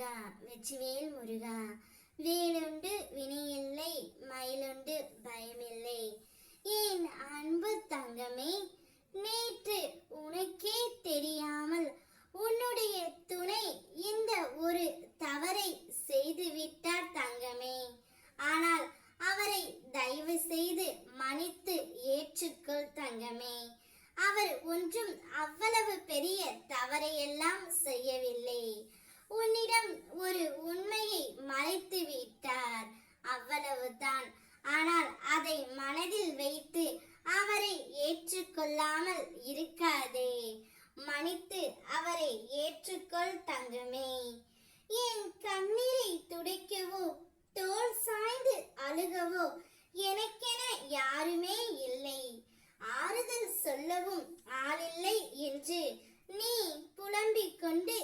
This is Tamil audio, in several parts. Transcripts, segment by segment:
முருகா வெற்றிவேல் முருகா. வேலுண்டு வினையில்லை மயிலுண்டு பயமில்லை. ஏன் அன்பு தங்கமே நேற்று உனக்கே தெரியாமல் உன்னுடைய துணை இந்த ஒரு தவறை செய்து விட்டார் தங்கமே. ஆனால் அவரை தயவு செய்து மன்னித்து ஏற்றுக்கொள் தங்கமே. அவர் ஒன்றும் அவ்வளவு பெரிய தவறையெல்லாம் செய்ய உன்னிடம் ஒரு உண்மையை மறைத்து விட்டார் கொடுத்தான். ஆனால் அதை மனதில் வைத்து அவரை ஏற்றுக்கொள்ளாமல் இருக்காதே. மன்னித்து அவரை ஏற்றுக்கொள் தங்கமே. என் கண்ணீரை துடைக்கவோ தோல் சாய்ந்து அழுகவோ எனக்கென யாருமே இல்லை. ஆறுதல் சொல்லவும் ஆளில்லை என்று நீ புலம்பிக் கொண்டு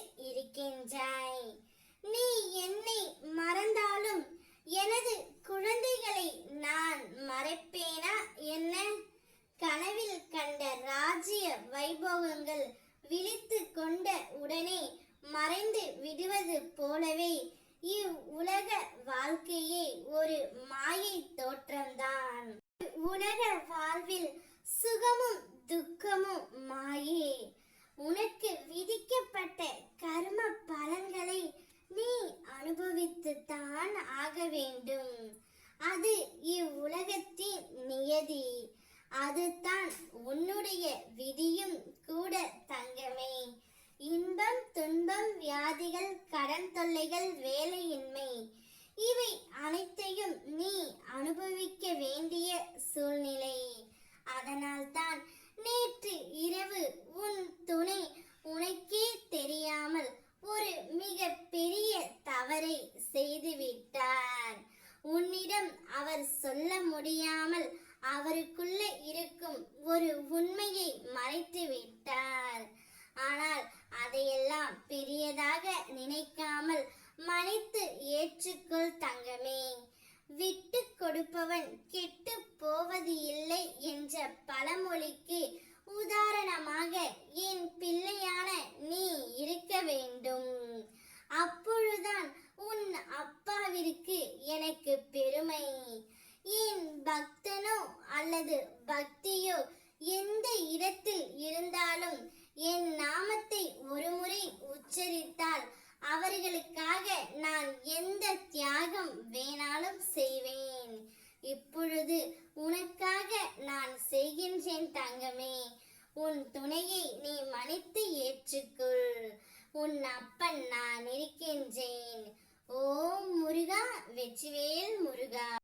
போலவே இவ்வுலக வாழ்க்கையே ஒரு மாயை தோற்றம்தான். உலக வாழ்வில் சுகமும் துக்கமும் மாயே. உனக்கு விதிக்கப்பட்ட கர்ம பலன்களை நீ அனுபவித்துத்தான் ஆக வேண்டும். அது இவ்வுலகத்தின் நியதி. அதுதான் உன்னுடைய விதியும் கூட தங்கமே. இன்பம் துன்பம் வியாதிகள் கடன் தொல்லைகள் வேலையின்மை. இவை அனைத்தையும் நீ அனுபவிக்க வேண்டிய சூழ்நிலை. அதனால்தான் நேற்று இரவு உன் துணை உனக்கே தெரியாமல் ஒரு மிக பெரிய தவறை செய்துவிட்டார் உன்னிடம் அவர் சொல்ல முடியாமல் அவருக்குள்ள இருக்கும் ஒரு உண்மையை மறைத்து விட்டார். ஆனால் அதையெல்லாம் பெரியதாக நினைக்காமல் மன்னித்து ஏற்றுக்கொள் தங்கமே. விட்டு கொடுப்பவன் கெட்டு போவது இல்லை என்ற பழமொழிக்கு என் தங்கமே? உன் துணையை நீ மன்னித்து ஏற்றுக்கொள். உன் அப்பன் நான் இருக்கின்றேன். ஓம் முருகா வெற்றிவேல் முருகா.